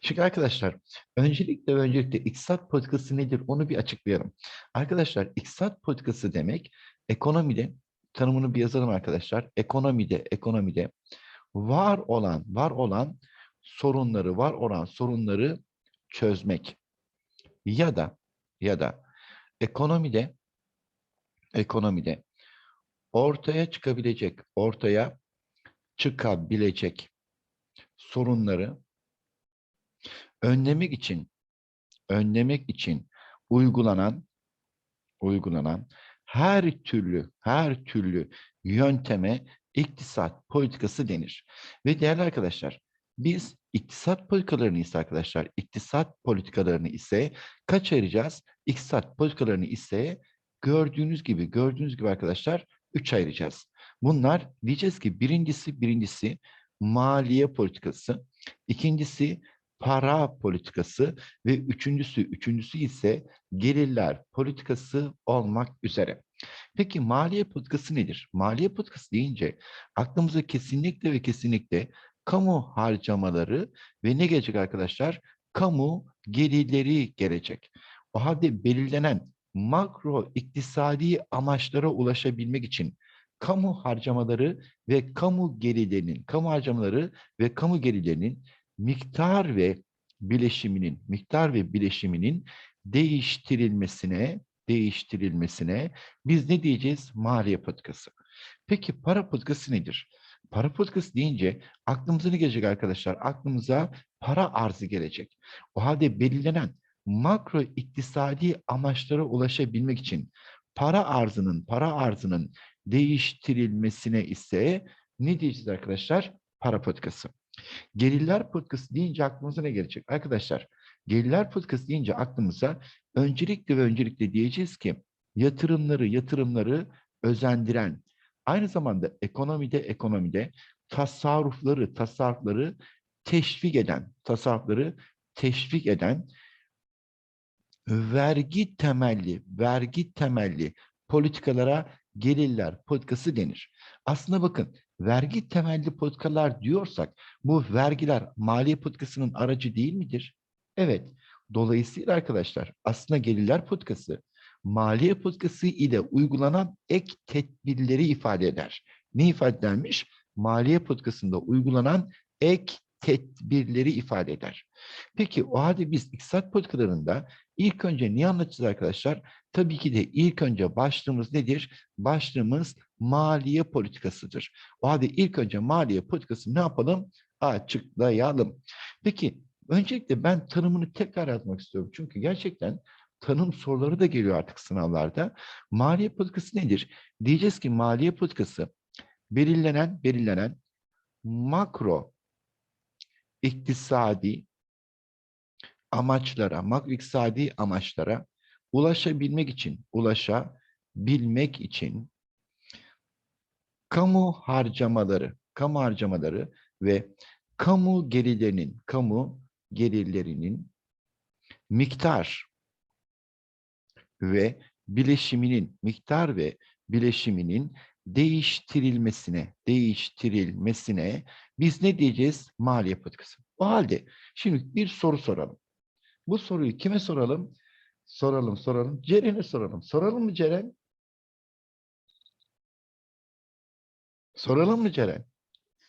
Şimdi arkadaşlar öncelikle öncelikle iktisat politikası nedir onu bir açıklayalım. Arkadaşlar iktisat politikası demek ekonomide tanımını bir yazalım arkadaşlar. Ekonomide ekonomide var olan var olan sorunları var olan sorunları çözmek ya da ya da ekonomide ekonomide ortaya çıkabilecek ortaya çıkabilecek sorunları önlemek için önlemek için uygulanan uygulanan her türlü her türlü yönteme iktisat politikası denir. Ve değerli arkadaşlar biz iktisat politikalarını ise arkadaşlar iktisat politikalarını ise kaç ayıracağız? İktisat politikalarını ise gördüğünüz gibi gördüğünüz gibi arkadaşlar üç ayıracağız. Bunlar diyeceğiz ki birincisi birincisi maliye politikası, ikincisi para politikası ve üçüncüsü üçüncüsü ise gelirler politikası olmak üzere. Peki maliye politikası nedir? Maliye politikası deyince aklımıza kesinlikle ve kesinlikle kamu harcamaları ve ne gelecek arkadaşlar? Kamu gelirleri gelecek. O halde belirlenen makro iktisadi amaçlara ulaşabilmek için kamu harcamaları ve kamu gelirlerinin, kamu harcamaları ve kamu gelirlerinin miktar ve bileşiminin, miktar ve bileşiminin değiştirilmesine, değiştirilmesine biz ne diyeceğiz? Maliye politikası. Peki para politikası nedir? Para politikası deyince aklımıza ne gelecek arkadaşlar? Aklımıza para arzı gelecek. O halde belirlenen makro iktisadi amaçlara ulaşabilmek için para arzının, para arzının değiştirilmesine ise ne diyeceğiz arkadaşlar? Para politikası. Gelirler politikası deyince aklımıza ne gelecek? Arkadaşlar gelirler politikası deyince aklımıza öncelikle ve öncelikle diyeceğiz ki yatırımları yatırımları özendiren aynı zamanda ekonomide ekonomide tasarrufları tasarrufları teşvik eden tasarrufları teşvik eden vergi temelli vergi temelli politikalara gelirler politikası denir. Aslında bakın vergi temelli politikalar diyorsak bu vergiler maliye politikasının aracı değil midir? Evet. Dolayısıyla arkadaşlar aslında gelirler politikası maliye politikası ile uygulanan ek tedbirleri ifade eder. Ne ifade edermiş? Maliye politikasında uygulanan ek tedbirleri ifade eder. Peki o halde biz iktisat politikalarında ilk önce niye anlatacağız arkadaşlar? Tabii ki de ilk önce başlığımız nedir? Başlığımız maliye politikasıdır. O halde ilk önce maliye politikası ne yapalım? Açıklayalım. Peki öncelikle ben tanımını tekrar yazmak istiyorum. Çünkü gerçekten tanım soruları da geliyor artık sınavlarda. Maliye politikası nedir? Diyeceğiz ki maliye politikası belirlenen belirlenen makro iktisadi amaçlara, makro iktisadi amaçlara ulaşabilmek için, ulaşabilmek için kamu harcamaları, kamu harcamaları ve kamu gelirlerinin, kamu gelirlerinin miktar ve bileşiminin, miktar ve bileşiminin değiştirilmesine, değiştirilmesine biz ne diyeceğiz? Maliye politikası. O halde şimdi bir soru soralım. Bu soruyu kime soralım? Soralım, soralım. Ceren'e soralım. Soralım mı Ceren? Soralım mı Ceren?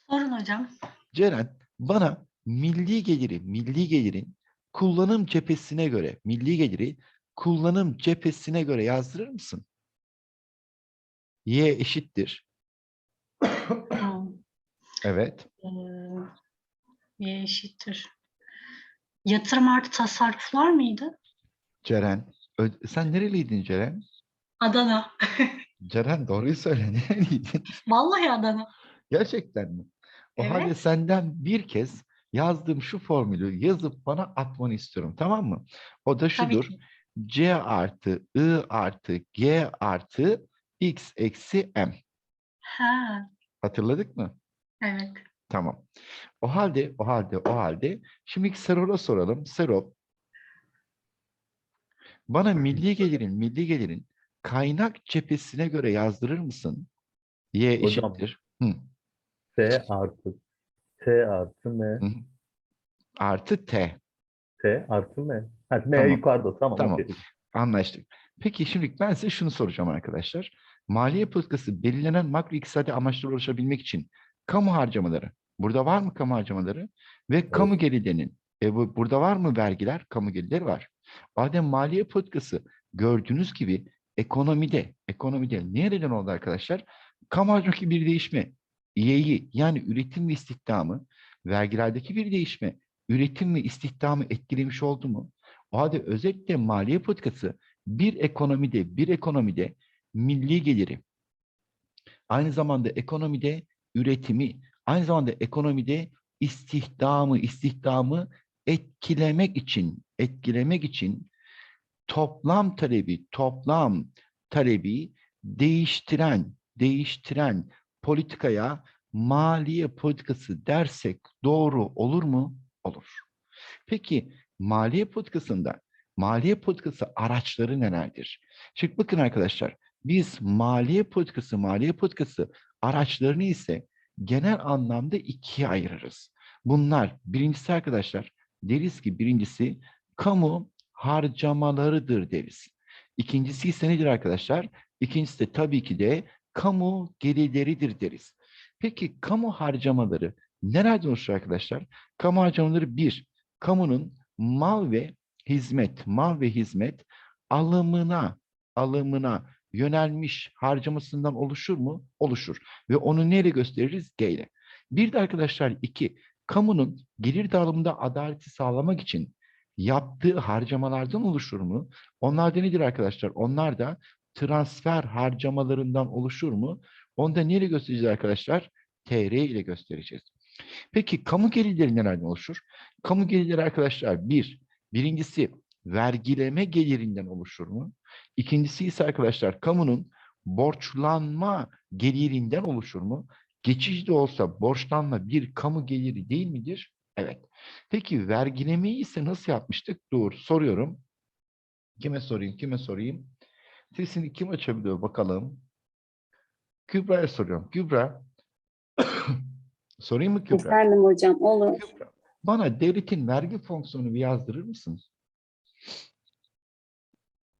Sorun hocam. Ceren bana milli geliri, milli gelirin kullanım cephesine göre, milli geliri kullanım cephesine göre yazdırır mısın? Y eşittir. Evet. eee, Y eşittir. Yatırım artı tasarruflar mıydı? Ceren. Ö- Sen nereliydin Ceren? Adana. Ceren doğruyu söyle. Nereliydin? Vallahi Adana. Gerçekten mi? O halde Evet. senden bir kez yazdığım şu formülü yazıp bana atmanı istiyorum. Tamam mı? O da Tabii şudur. ki. C artı I artı G artı X eksi M. Ha, Hatırladık mı? evet. Tamam. O halde, o halde, o halde. Şimdi Serol'a soralım. Serol, bana milli gelirin, milli gelirin kaynak cephesine göre yazdırır mısın? Y Hocam. eşittir. Hı. S artı T artı M. Hı. artı T. T artı M. Ha, M Tamam. yukarıda. Tamam. Tamam. Anlaştık. Peki şimdi ben size şunu soracağım arkadaşlar. Maliye politikası belirlenen makro iktisadi amaçlara ulaşabilmek için kamu harcamaları, burada var mı kamu harcamaları? Ve kamu gelirlerinin, e bu, burada var mı vergiler? Kamu gelirleri var. Adem maliye politikası gördüğünüz gibi ekonomide, ekonomide nereden oldu arkadaşlar? Kamu harcamadaki bir değişme, İE'yi yani üretim ve istihdamı, vergilerdeki bir değişme, üretim ve istihdamı etkilemiş oldu mu? O halde özellikle maliye politikası bir ekonomide, bir ekonomide milli geliri, aynı zamanda ekonomide üretimi, aynı zamanda ekonomide istihdamı, istihdamı etkilemek için, etkilemek için toplam talebi, toplam talebi değiştiren, değiştiren politikaya maliye politikası dersek doğru olur mu? Olur. Peki maliye politikasında maliye politikası araçları nelerdir? Şimdi bakın arkadaşlar biz maliye politikası maliye politikası araçlarını ise genel anlamda ikiye ayırırız. Bunlar birincisi arkadaşlar deriz ki birincisi kamu harcamalarıdır deriz. İkincisi ise nedir arkadaşlar? İkincisi de tabii ki de kamu gelirleridir deriz. Peki kamu harcamaları nelerden oluşuyor arkadaşlar? Kamu harcamaları bir, kamunun mal ve hizmet, mal ve hizmet alımına, alımına yönelmiş harcamasından oluşur mu? Oluşur. Ve onu neyle gösteririz? G ile. Bir de arkadaşlar iki, kamunun gelir dağılımında adaleti sağlamak için yaptığı harcamalardan oluşur mu? Onlar da nedir arkadaşlar? Onlar da transfer harcamalarından oluşur mu? Onu da neyle göstereceğiz arkadaşlar? TR ile göstereceğiz. Peki kamu gelirleri nelerden oluşur? Kamu gelirleri arkadaşlar bir, birincisi vergileme gelirinden oluşur mu? İkincisi ise arkadaşlar kamunun borçlanma gelirinden oluşur mu? Geçici de olsa borçlanma bir kamu geliri değil midir? Evet. Peki vergilemeyi ise nasıl yapmıştık? Dur soruyorum. Kime sorayım, kime sorayım? Sesini kim açabiliyor bakalım. Kübra'ya soruyorum. Kübra. Sorayım mı Kübra? Efendim hocam olur. Kübra, Bana devletin vergi fonksiyonunu bir yazdırır mısın?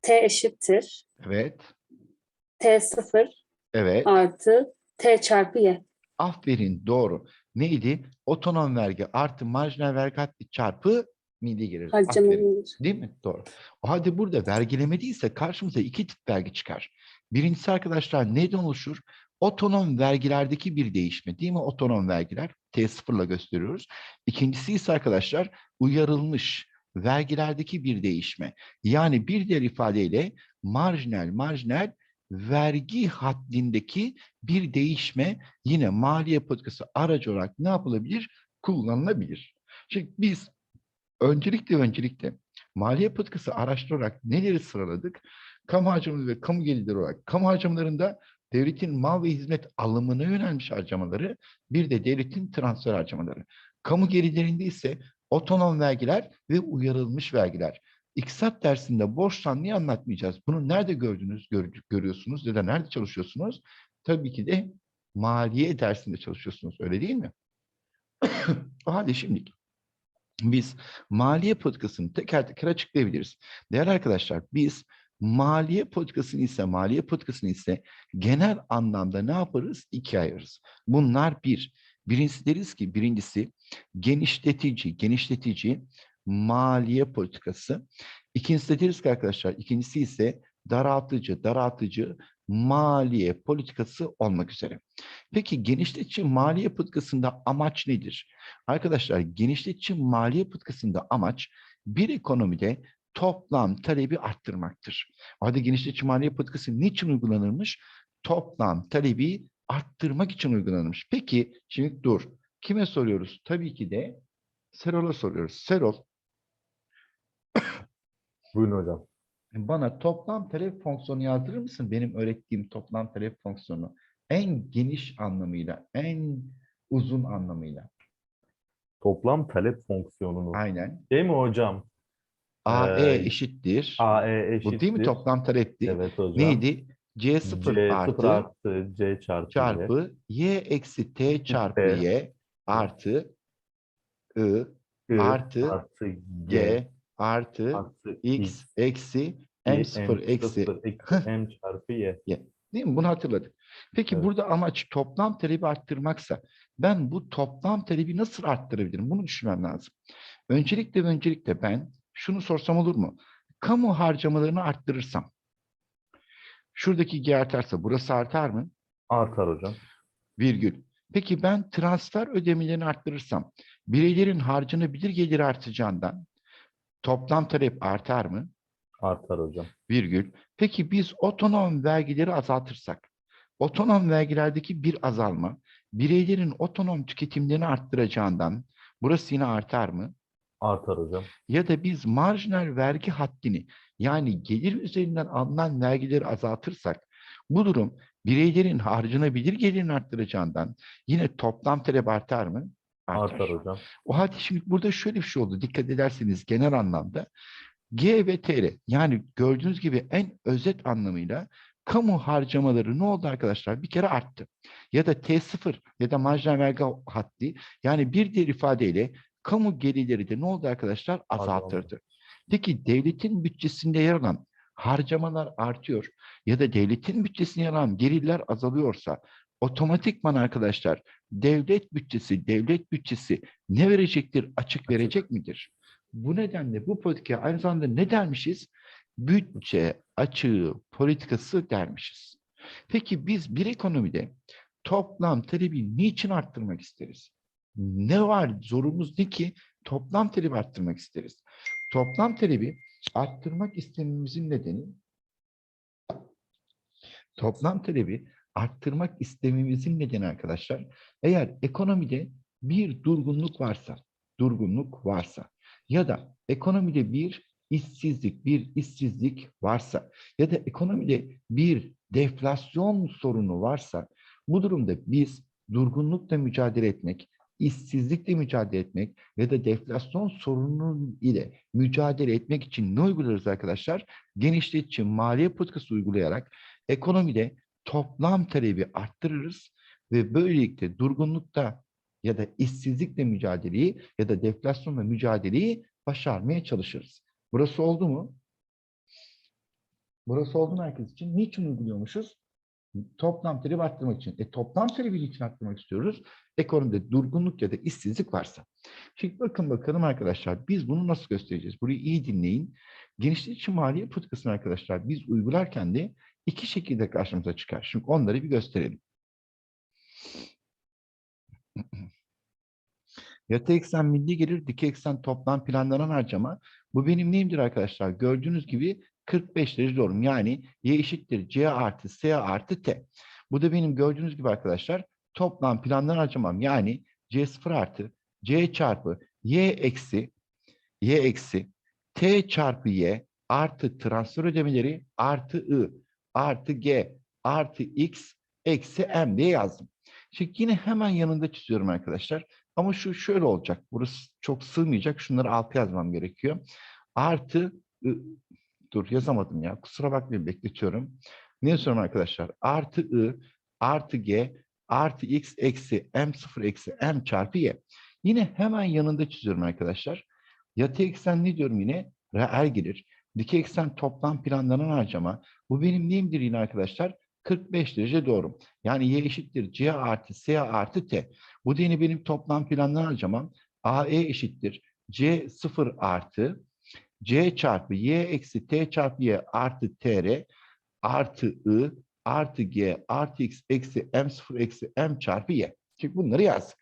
T eşittir. Evet. T sıfır Evet. artı T çarpı Y. Aferin doğru. Neydi? Otonom vergi artı marjinal vergi haddi çarpı milli gelir. Aferin. Harcamalıdır. Değil mi? Doğru. O halde burada vergileme değilse karşımıza iki tip vergi çıkar. Birincisi arkadaşlar neyden oluşur? Otonom vergilerdeki bir değişme değil mi? Otonom vergiler T0'la gösteriyoruz. İkincisi ise arkadaşlar uyarılmış vergilerdeki bir değişme. Yani bir diğer ifadeyle marjinal marjinal vergi haddindeki bir değişme yine maliye politikası aracı olarak ne yapılabilir? Kullanılabilir. Şimdi biz öncelikle öncelikle maliye politikası araçları olarak neleri sıraladık? Kamu harcamaları ve kamu gelirleri olarak. Kamu harcamalarında devletin mal ve hizmet alımına yönelmiş harcamaları, bir de devletin transfer harcamaları. Kamu gelirlerinde ise otonom vergiler ve uyarılmış vergiler. İktisat dersinde borçtan niye anlatmayacağız? Bunu nerede gördünüz, gör- görüyorsunuz ya da nerede çalışıyorsunuz? Tabii ki de maliye dersinde çalışıyorsunuz, öyle değil mi? o halde şimdi biz maliye politikasını teker teker açıklayabiliriz. Değerli arkadaşlar biz maliye politikasını ise maliye politikasını ise genel anlamda ne yaparız? İkiye ayırırız. Bunlar bir. Birincisi deriz ki birincisi genişletici, genişletici maliye politikası. İkincisi de deriz arkadaşlar ikincisi ise daraltıcı, daraltıcı maliye politikası olmak üzere. Peki genişletici maliye politikasında amaç nedir? Arkadaşlar genişletici maliye politikasında amaç bir ekonomide toplam talebi arttırmaktır. O halde genişletici maliye politikası niçin uygulanırmış? Toplam talebi arttırmak için uygulanırmış. Peki şimdi dur. Kime soruyoruz? Tabii ki de Serol'a soruyoruz. Serol Buyurun hocam. bana toplam talep fonksiyonu yazdırır mısın? Benim öğrettiğim toplam talep fonksiyonu. En geniş anlamıyla, en uzun anlamıyla. Toplam talep fonksiyonunu. Aynen. Şey mi hocam? AE Ee, eşittir. AE eşittir. Bu değil mi toplam talepti? Evet hocam. Neydi? C0 C artı, sıfır artı C çarpı, Y. çarpı Y eksi T çarpı T. Y artı I I artı artı G G artı artı X eksi M0 eksi M çarpı Y. Değil mi? Bunu hatırladık. Peki Evet. burada amaç toplam talebi arttırmaksa ben bu toplam talebi nasıl arttırabilirim? Bunu düşünmem lazım. Öncelikle öncelikle ben şunu sorsam olur mu? Kamu harcamalarını arttırırsam şuradaki G artarsa burası artar mı? Artar hocam. Virgül. Peki ben transfer ödemelerini arttırırsam bireylerin harcanabilir geliri artacağından toplam talep artar mı? Artar hocam. virgül. Peki biz otonom vergileri azaltırsak, otonom vergilerdeki bir azalma, bireylerin otonom tüketimlerini arttıracağından burası yine artar mı? Artar hocam. Ya da biz marjinal vergi haddini yani gelir üzerinden alınan vergileri azaltırsak bu durum bireylerin harcanabilir gelirini arttıracağından yine toplam talep artar mı? Artar hocam. O halde şimdi burada şöyle bir şey oldu. Dikkat ederseniz genel anlamda G ve TR yani gördüğünüz gibi en özet anlamıyla kamu harcamaları ne oldu arkadaşlar? Bir kere arttı. Ya da T0 ya da marjinal vergi haddi yani bir diğer ifadeyle kamu gelirleri de ne oldu arkadaşlar? Azaltırdı. Peki devletin bütçesinde yer alan harcamalar artıyor ya da devletin bütçesinde yer alan gelirler azalıyorsa otomatikman arkadaşlar devlet bütçesi, devlet bütçesi ne verecektir? Açık verecek midir? Bu nedenle bu politikaya aynı zamanda ne dermişiz? Bütçe açığı politikası dermişiz. Peki biz bir ekonomide toplam talebi niçin arttırmak isteriz? Ne var zorumuz ne ki toplam talebi arttırmak isteriz? Toplam talebi arttırmak istememizin nedeni toplam talebi arttırmak istememizin nedeni arkadaşlar eğer ekonomide bir durgunluk varsa durgunluk varsa ya da ekonomide bir işsizlik, bir işsizlik varsa ya da ekonomide bir deflasyon sorunu varsa bu durumda biz durgunlukla mücadele etmek, işsizlikle mücadele etmek ya da deflasyon sorunu ile mücadele etmek için ne uygularız arkadaşlar? Genişletici maliye politikası uygulayarak ekonomide toplam talebi arttırırız ve böylelikle durgunlukta ya da işsizlikle mücadeleyi ya da deflasyonla mücadeleyi başarmaya çalışırız. Burası oldu mu? Burası oldu mu herkes için? Niçin uyguluyormuşuz? Toplam talebi arttırmak için. E, toplam talebi için arttırmak istiyoruz. Ekonomide durgunluk ya da işsizlik varsa. Şimdi bakın bakalım arkadaşlar biz bunu nasıl göstereceğiz? Burayı iyi dinleyin. Genişletici maliye politikasını arkadaşlar biz uygularken de iki şekilde karşımıza çıkar. Şimdi onları bir gösterelim. Yatay eksen milli gelir, dikey eksen toplam planlanan harcama. Bu benim neyimdir arkadaşlar? Gördüğünüz gibi 45 derece doğrum. Yani y eşittir c artı s artı t. Bu da benim gördüğünüz gibi arkadaşlar toplam planlanan harcamam. Yani c0 artı c çarpı y eksi y eksi t çarpı y artı transfer ödemeleri artı i artı g artı x eksi m diye yazdım. Şimdi yine hemen yanında çiziyorum arkadaşlar. Ama şu şöyle olacak. Burası çok sığmayacak. Şunları altı yazmam gerekiyor. Artı I, dur yazamadım ya. Kusura bakmayın bekletiyorum. Ne yazıyorum arkadaşlar? Artı I artı G artı X eksi M0 eksi M çarpı Y. Yine hemen yanında çiziyorum arkadaşlar. Yatay eksen ne diyorum yine? Reel gelir. Dikey eksen toplam planlanan harcama. Bu benim neyimdir yine arkadaşlar? 45 derece doğru. Yani y eşittir c artı s artı t. Bu yine benim toplam planlanan harcamam. AE eşittir c 0 artı c çarpı y eksi t çarpı y artı tr artı i artı g artı x eksi m0 eksi m çarpı y. Şimdi bunları yazdık.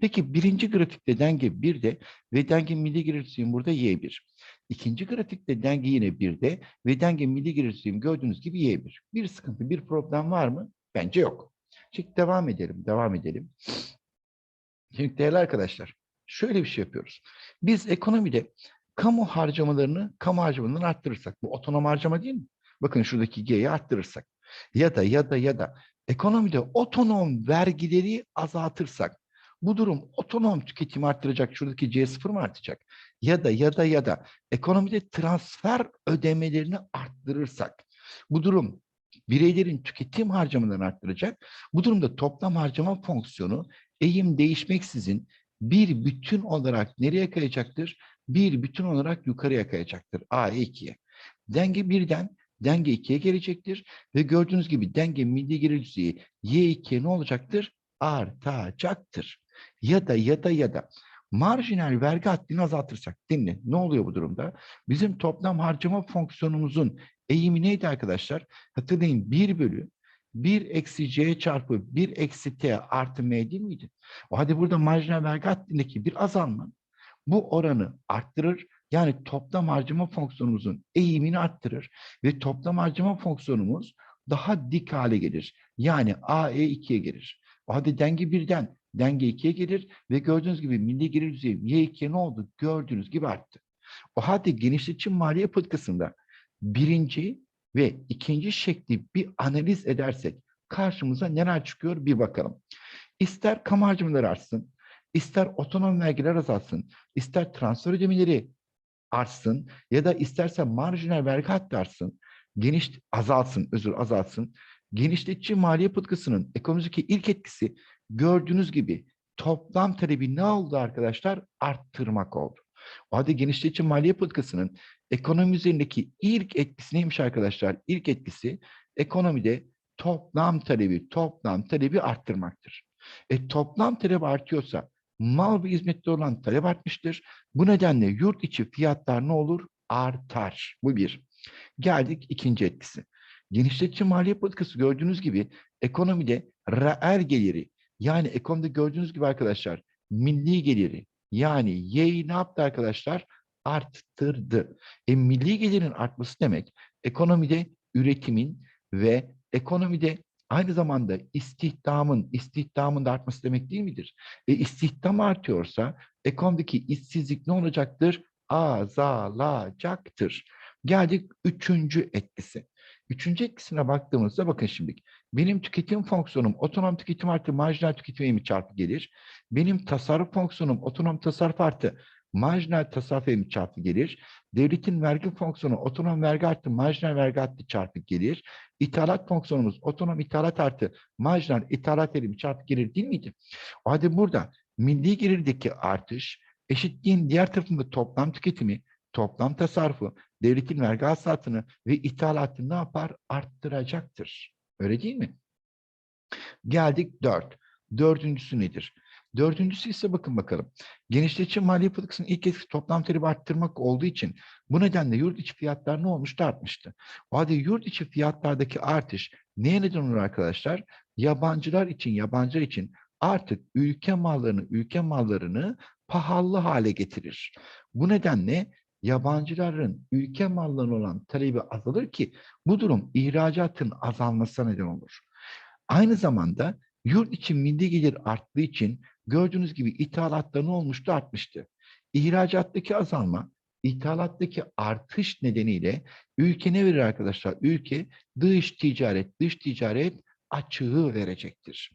Peki birinci grafikte denge 1'de ve denge milli düzeyim burada y1. İkinci grafikte denge yine 1'de ve denge milli düzeyim gördüğünüz gibi y1. Bir sıkıntı, bir problem var mı? Bence yok. Şimdi devam edelim, devam edelim. Şimdi değerli arkadaşlar, şöyle bir şey yapıyoruz. Biz ekonomide kamu harcamalarını, kamu harcamalarını arttırırsak, bu otonom harcama değil mi? Bakın şuradaki G'yi arttırırsak ya da ya da ya da ekonomide otonom vergileri azaltırsak bu durum otonom tüketimi arttıracak. Şuradaki C0 mı artacak? Ya da ya da ya da ekonomide transfer ödemelerini arttırırsak bu durum bireylerin tüketim harcamalarını arttıracak. Bu durumda toplam harcama fonksiyonu eğim değişmeksizin bir bütün olarak nereye kayacaktır? Bir bütün olarak yukarıya kayacaktır. A'ya 2'ye. Denge birden denge 2'ye gelecektir. Ve gördüğünüz gibi denge milli gelir düzeyi Y2'ye ne olacaktır? Artacaktır. Ya da ya da ya da marjinal vergi haddini azaltırsak dinle. Ne oluyor bu durumda? Bizim toplam harcama fonksiyonumuzun eğimi neydi arkadaşlar? Hatırlayın 1 bölü 1 eksi c çarpı 1 eksi t artı m değil miydi? O hadi burada marjinal vergi haddindeki bir azalma bu oranı arttırır. Yani toplam harcama fonksiyonumuzun eğimini arttırır ve toplam harcama fonksiyonumuz daha dik hale gelir. Yani AE 2'ye gelir. O hadi denge birden denge 2'ye gelir ve gördüğünüz gibi milli gelir düzeyi Y2'ye ne oldu? Gördüğünüz gibi arttı. O halde genişletici maliye politikasında birinci ve ikinci şekli bir analiz edersek karşımıza neler çıkıyor bir bakalım. İster kamu harcamaları artsın, ister otonom vergiler azalsın, ister transfer ödemeleri artsın ya da isterse marjinal vergi hattı artsın, geniş azalsın, özür azalsın. Genişletici maliye politikasının ekonomideki ilk etkisi gördüğünüz gibi toplam talebi ne oldu arkadaşlar? Arttırmak oldu. O halde genişletici maliye politikasının ekonomi üzerindeki ilk etkisi neymiş arkadaşlar? İlk etkisi ekonomide toplam talebi, toplam talebi arttırmaktır. E, toplam talep artıyorsa mal ve hizmette olan talep artmıştır. Bu nedenle yurt içi fiyatlar ne olur? Artar. Bu bir. Geldik ikinci etkisi. Genişletici maliye politikası gördüğünüz gibi ekonomide reel geliri yani ekonomide gördüğünüz gibi arkadaşlar milli geliri yani Y'yi ne yaptı arkadaşlar? Arttırdı. E, milli gelirin artması demek ekonomide üretimin ve ekonomide aynı zamanda istihdamın istihdamın da artması demek değil midir? E, istihdam artıyorsa ekonomideki işsizlik ne olacaktır? Azalacaktır. Geldik üçüncü etkisi. Üçüncü etkisine baktığımızda bakın şimdi benim tüketim fonksiyonum otonom tüketim artı marjinal tüketim eğimi çarpı gelir. Benim tasarruf fonksiyonum otonom tasarruf artı marjinal tasarruf eğimi çarpı gelir. Devletin vergi fonksiyonu otonom vergi artı marjinal vergi artı çarpı gelir. İthalat fonksiyonumuz otonom ithalat artı marjinal ithalat eğimi çarpı gelir değil miydi? O halde burada milli gelirdeki artış eşitliğin diğer tarafında toplam tüketimi, toplam tasarrufu, devletin vergi hasılatını ve ithalatını ne yapar? Arttıracaktır. Öyle değil mi? Geldik dört. Dördüncüsü nedir? Dördüncüsü ise bakın bakalım. Genişletici maliye politikasının ilk etkisi toplam talebi arttırmak olduğu için bu nedenle yurt içi fiyatlar ne olmuştu? Artmıştı. O halde yurt içi fiyatlardaki artış neye neden olur arkadaşlar? Yabancılar için, yabancılar için artık ülke mallarını, ülke mallarını pahalı hale getirir. Bu nedenle yabancıların ülke mallarına olan talebi azalır ki bu durum ihracatın azalmasına neden olur. Aynı zamanda yurt içi milli gelir arttığı için gördüğünüz gibi ithalatta ne olmuştu? Artmıştı. İhracattaki azalma, ithalattaki artış nedeniyle ülke ne verir arkadaşlar? Ülke dış ticaret, dış ticaret açığı verecektir.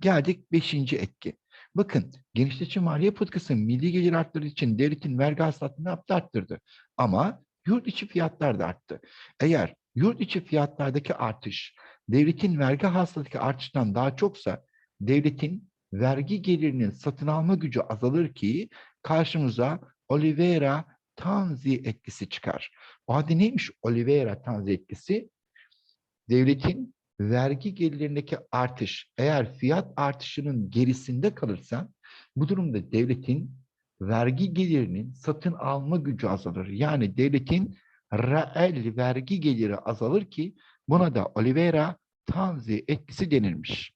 Geldik beşinci etki. Bakın genişletici maliye politikası milli gelir arttırdığı için devletin vergi hasılatını yaptı? Arttırdı. Ama yurt içi fiyatlar da arttı. Eğer yurt içi fiyatlardaki artış devletin vergi hasılatındaki artıştan daha çoksa devletin vergi gelirinin satın alma gücü azalır ki karşımıza Oliveira Tanzi etkisi çıkar. O halde neymiş Oliveira Tanzi etkisi? Devletin vergi gelirlerindeki artış eğer fiyat artışının gerisinde kalırsa bu durumda devletin vergi gelirinin satın alma gücü azalır. Yani devletin reel vergi geliri azalır ki buna da Oliveira Tanzi etkisi denilmiş.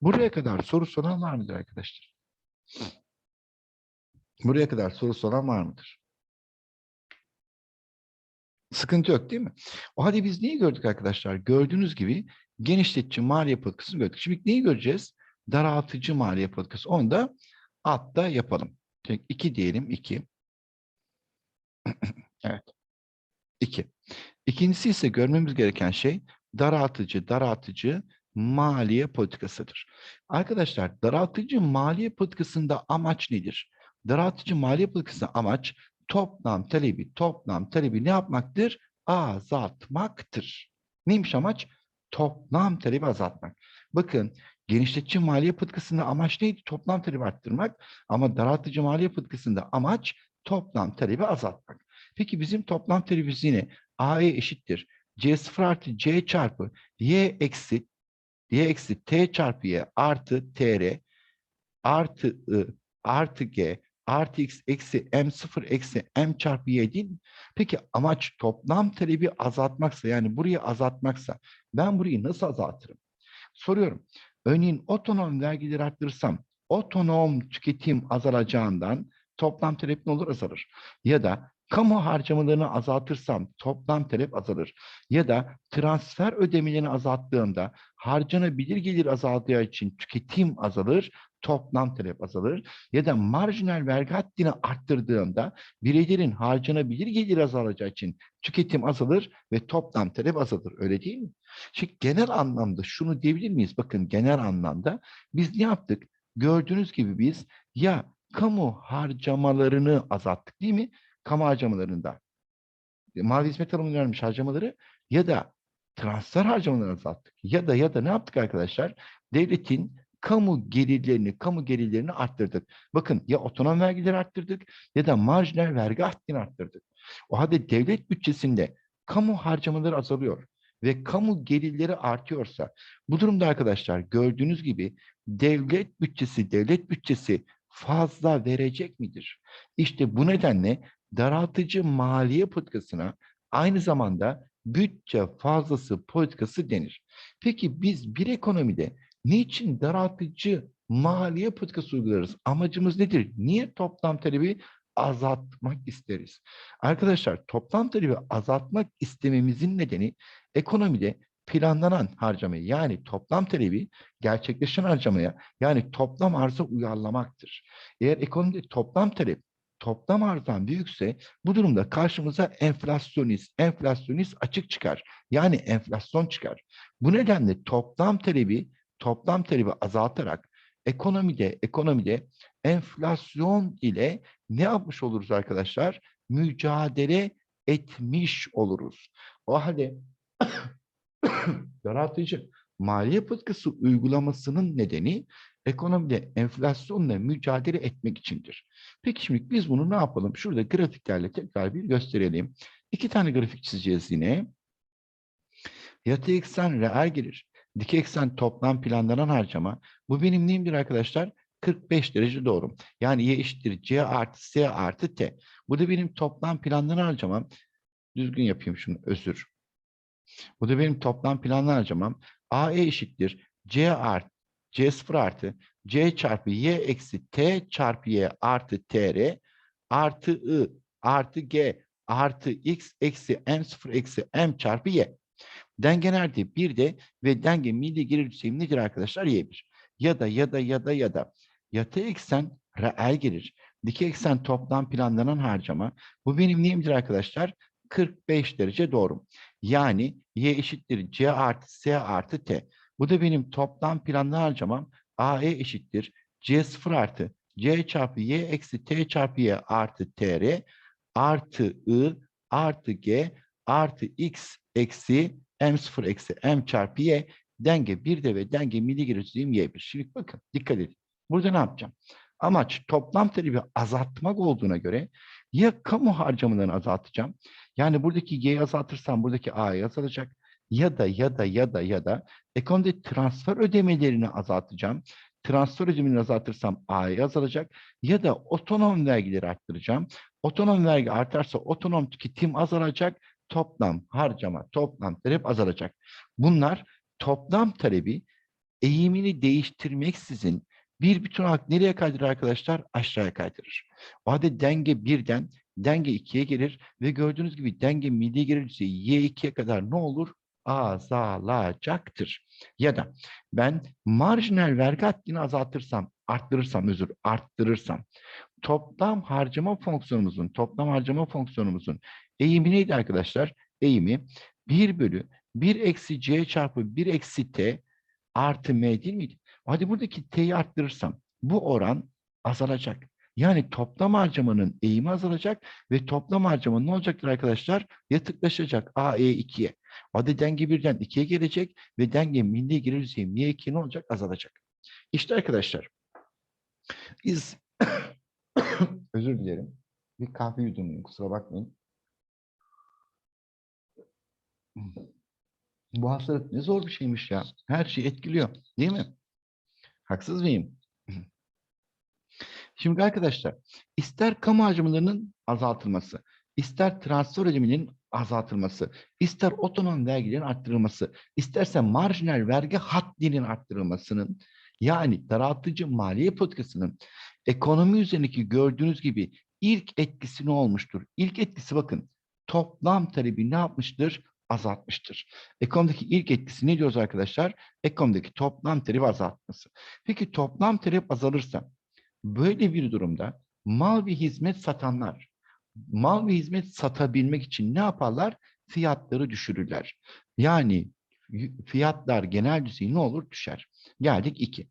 Buraya kadar soru soran var mıdır arkadaşlar? Buraya kadar soru soran var mıdır? Sıkıntı yok değil mi? O halde biz neyi gördük arkadaşlar? Gördüğünüz gibi genişletici maliye politikasını gördük. Şimdi neyi göreceğiz? Daraltıcı maliye politikası. Onu da altta yapalım. 2 diyelim 2. evet. 2. İkincisi ise görmemiz gereken şey daraltıcı, daraltıcı maliye politikasıdır. Arkadaşlar daraltıcı maliye politikasında amaç nedir? Daraltıcı maliye politikasında amaç toplam talebi, toplam talebi ne yapmaktır? Azaltmaktır. Neymiş amaç? Toplam talebi azaltmak. Bakın Genişletici maliye pıtkısında amaç neydi? Toplam talebi arttırmak. Ama daraltıcı maliye pıtkısında amaç toplam talebi azaltmak. Peki bizim toplam talebimiz yine A'ya eşittir. C0 artı C çarpı Y eksi Y eksi T çarpı Y artı TR artı I artı G artı X eksi M0 eksi M çarpı Y değil? Peki amaç toplam talebi azaltmaksa yani burayı azaltmaksa ben burayı nasıl azaltırım? Soruyorum. Örneğin otonom vergileri arttırırsam otonom tüketim azalacağından toplam talep ne olur azalır. Ya da kamu harcamalarını azaltırsam toplam talep azalır. Ya da transfer ödemelerini azalttığımda harcanabilir gelir azaldığı için tüketim azalır, toplam talep azalır. Ya da marjinal vergi haddini arttırdığımda bireylerin harcanabilir gelir azalacağı için tüketim azalır ve toplam talep azalır. Öyle değil mi? Şimdi genel anlamda şunu diyebilir miyiz? Bakın genel anlamda biz ne yaptık? Gördüğünüz gibi biz ya kamu harcamalarını azalttık değil mi? Kamu harcamalarında. Mavi hizmet alımı vermiş harcamaları ya da transfer harcamalarını azalttık. Ya da ya da ne yaptık arkadaşlar? Devletin kamu gelirlerini, kamu gelirlerini arttırdık. Bakın ya otonom vergileri arttırdık ya da marjinal vergi haddini arttırdık. O halde devlet bütçesinde kamu harcamaları azalıyor ve kamu gelirleri artıyorsa bu durumda arkadaşlar gördüğünüz gibi devlet bütçesi devlet bütçesi fazla verecek midir? İşte bu nedenle daraltıcı maliye politikasına aynı zamanda bütçe fazlası politikası denir. Peki biz bir ekonomide niçin daraltıcı maliye politikası uygularız? Amacımız nedir? Niye toplam talebi azaltmak isteriz? Arkadaşlar toplam talebi azaltmak istememizin nedeni ekonomide planlanan harcamayı yani toplam talebi gerçekleşen harcamaya yani toplam arza uyarlamaktır. Eğer ekonomide toplam talep toplam arzdan büyükse bu durumda karşımıza enflasyonist, enflasyonist açık çıkar. Yani enflasyon çıkar. Bu nedenle toplam talebi toplam talebi azaltarak ekonomide ekonomide enflasyon ile ne yapmış oluruz arkadaşlar? Mücadele etmiş oluruz. O halde yaratıcı maliye politikası uygulamasının nedeni ekonomide enflasyonla mücadele etmek içindir. Peki şimdi biz bunu ne yapalım? Şurada grafiklerle tekrar bir gösterelim. İki tane grafik çizeceğiz yine. Yatay eksen reel gelir. Dik eksen toplam planlanan harcama. Bu benim neyimdir arkadaşlar? 45 derece doğru. Yani y eşittir c artı s artı t. Bu da benim toplam planlanan harcamam. Düzgün yapayım şunu özür. Bu da benim toplam planlanan harcamam. a e eşittir c artı c0 artı c çarpı y eksi t çarpı y artı tr artı i artı g artı x eksi m0 eksi m çarpı y. Denge nerede? Bir de ve denge milli gelir düzeyi nedir arkadaşlar? Y1. Ya da ya da ya da ya da yatay eksen reel gelir. Dikey eksen toplam planlanan harcama. Bu benim neyimdir arkadaşlar? 45 derece doğru. Yani y eşittir c artı s artı t. Bu da benim toplam planlanan harcamam. AE eşittir c0 artı c çarpı y eksi t çarpı y artı tr artı i artı g artı x eksi m0 eksi m çarpı y denge bir de ve denge milli gelir düzeyim y1. Şimdi bakın dikkat edin. Burada ne yapacağım? Amaç toplam talebi azaltmak olduğuna göre ya kamu harcamalarını azaltacağım. Yani buradaki y'yi azaltırsam buradaki a'yı azalacak. Ya da ya da ya da ya da ekonomide transfer ödemelerini azaltacağım. Transfer ödemelerini azaltırsam a'yı azalacak. Ya da otonom vergileri arttıracağım. Otonom vergi artarsa otonom tüketim azalacak. Toplam harcama, toplam talep azalacak. Bunlar toplam talebi eğimini değiştirmeksizin bir bütün olarak nereye kaydırır arkadaşlar? Aşağıya kaydırır. O halde denge birden denge ikiye gelir ve gördüğünüz gibi denge milli gelir düzeyi y2'ye kadar ne olur? Azalacaktır. Ya da ben marjinal vergi haddini azaltırsam, arttırırsam özür, arttırırsam toplam harcama fonksiyonumuzun, toplam harcama fonksiyonumuzun eğimi neydi arkadaşlar? Eğimi 1 bölü 1 eksi c çarpı 1 eksi t artı m değil miydi? Hadi buradaki t'yi arttırırsam bu oran azalacak. Yani toplam harcamanın eğimi azalacak ve toplam harcama ne olacaktır arkadaşlar? Yatıklaşacak AE2'ye. Hadi denge birden 2'ye gelecek ve denge milli gelir düzeyi M2 ne olacak? Azalacak. İşte arkadaşlar biz özür dilerim. Bir kahve yudumluyum kusura bakmayın. Bu hastalık ne zor bir şeymiş ya. Her şeyi etkiliyor değil mi? Haksız mıyım? Şimdi arkadaşlar ister kamu harcamalarının azaltılması, ister transfer ödeminin azaltılması, ister otonom vergilerin arttırılması, isterse marjinal vergi haddinin arttırılmasının yani daraltıcı maliye politikasının ekonomi üzerindeki gördüğünüz gibi ilk etkisi ne olmuştur? İlk etkisi bakın toplam talebi ne yapmıştır? Azaltmıştır. Ekonomideki ilk etkisi ne diyoruz arkadaşlar? Ekonomideki toplam talep azaltması. Peki toplam talep azalırsa böyle bir durumda mal ve hizmet satanlar mal ve hizmet satabilmek için ne yaparlar? Fiyatları düşürürler. Yani fiyatlar genel düzey ne olur? Düşer. Geldik iki.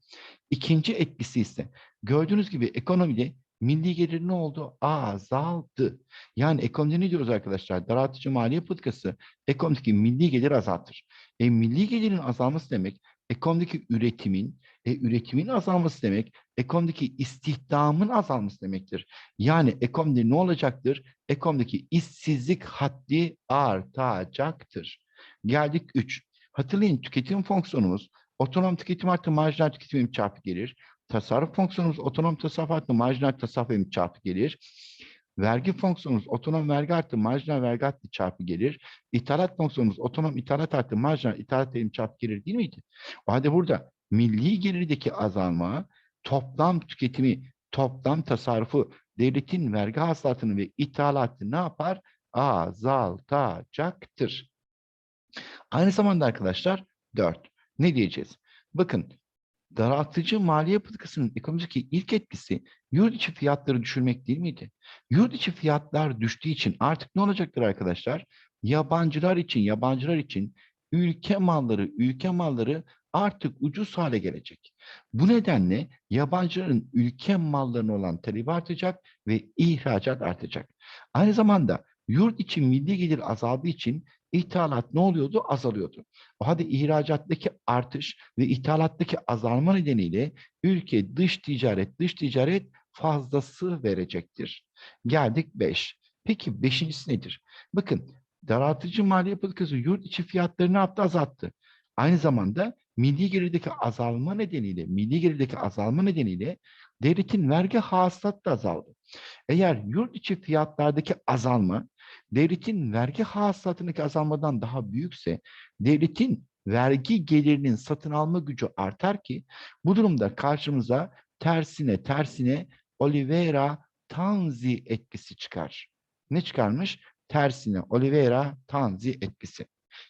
İkinci etkisi ise gördüğünüz gibi ekonomide milli gelir ne oldu? Azaldı. Yani ekonomide ne diyoruz arkadaşlar? Daraltıcı maliye politikası ekonomideki milli gelir azaltır. E, milli gelirin azalması demek ekonomideki üretimin, e, üretimin azalması demek ekonomideki istihdamın azalması demektir. Yani ekonomide ne olacaktır? Ekonomideki işsizlik haddi artacaktır. Geldik 3. Hatırlayın tüketim fonksiyonumuz otonom tüketim artı marjinal tüketim çarpı gelir. Tasarruf fonksiyonumuz otonom tasarruf artı marjinal tasarruf emim çarpı gelir. Vergi fonksiyonumuz otonom vergi artı marjinal vergi artı çarpı gelir. İthalat fonksiyonumuz otonom ithalat artı marjinal ithalat emim çarpı gelir değil miydi? O halde burada milli gelirdeki azalma toplam tüketimi, toplam tasarrufu, devletin vergi hasılatını ve ithalatı ne yapar? Azaltacaktır. Aynı zamanda arkadaşlar 4. Ne diyeceğiz? Bakın daraltıcı maliye politikasının ekonomideki ilk etkisi yurt içi fiyatları düşürmek değil miydi? Yurt içi fiyatlar düştüğü için artık ne olacaktır arkadaşlar? Yabancılar için, yabancılar için ülke malları, ülke malları artık ucuz hale gelecek. Bu nedenle yabancıların ülke mallarına olan talebi artacak ve ihracat artacak. Aynı zamanda yurt içi milli gelir azaldığı için ithalat ne oluyordu? Azalıyordu. O halde ihracattaki artış ve ithalattaki azalma nedeniyle ülke dış ticaret, dış ticaret fazlası verecektir. Geldik 5. Peki beşincisi nedir? Bakın daraltıcı maliye politikası yurt içi fiyatları ne yaptı? Azalttı. Aynı zamanda milli gelirdeki azalma nedeniyle, milli gelirdeki azalma nedeniyle devletin vergi hasılatı da azaldı. Eğer yurt içi fiyatlardaki azalma devletin vergi hasılatındaki azalmadan daha büyükse devletin vergi gelirinin satın alma gücü artar ki bu durumda karşımıza tersine tersine Oliveira Tanzi etkisi çıkar. Ne çıkarmış? Tersine Oliveira Tanzi etkisi.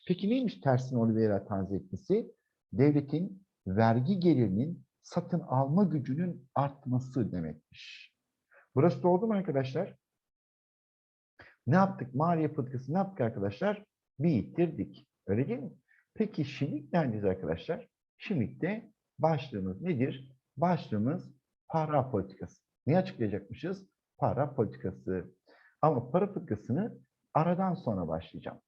Peki neymiş tersine Oliveira Tanzi etkisi? Devletin vergi gelirinin satın alma gücünün artması demekmiş. Burası da oldu mu arkadaşlar? Ne yaptık? Maliye politikası ne yaptık arkadaşlar? Bitirdik. Öyle değil mi? Peki şimdilik neredeyiz arkadaşlar? Şimdilik de başlığımız nedir? Başlığımız para politikası. Ne açıklayacakmışız? Para politikası. Ama para politikasını aradan sonra başlayacağım.